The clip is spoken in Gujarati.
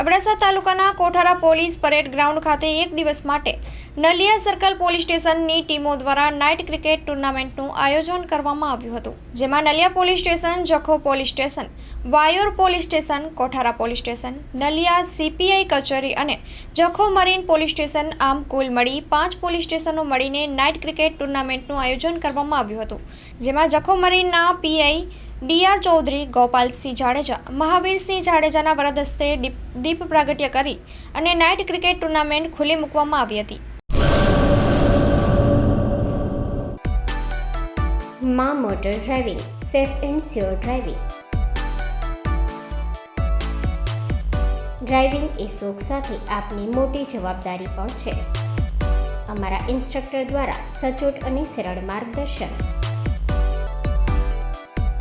અબડાસા તાલુકાના કોઠારા પોલીસ પરેડ ગ્રાઉન્ડ ખાતે એક દિવસ માટે નલિયા સર્કલ પોલીસ સ્ટેશનની ટીમો દ્વારા નાઇટ ક્રિકેટ ટુર્નામેન્ટનું આયોજન કરવામાં આવ્યું હતું, જેમાં Naliya police station, Jakhau police station, Vayor police station, Kothara police station, Naliya CPI કચેરી અને જખો મરીન પોલીસ સ્ટેશન આમ કુલ મળી પાંચ પોલીસ સ્ટેશનો મળીને નાઇટ ક્રિકેટ ટુર્નામેન્ટનું આયોજન કરવામાં આવ્યું હતું, જેમાં જખો મરીનના પીઆઈ ડીઆર ચૌધરી, ગોપાલસિંહ જાડેજા, મહાવીરસિંહ જાડેજાના વરદ હસ્તે દીપ દીપ પ્રાગટ્ય કરી અને નાઇટ ક્રિકેટ ટુર્નામેન્ટ ખુલ્લી મૂકવામાં આવી હતી. મા motor driving, safe and sure driving. Driving એ શોખ સાથે આપની મોટી જવાબદારી પણ છે. અમારા ઇન્સ્ટ્રક્ટર દ્વારા સચોટ અને સરળ માર્ગદર્શન.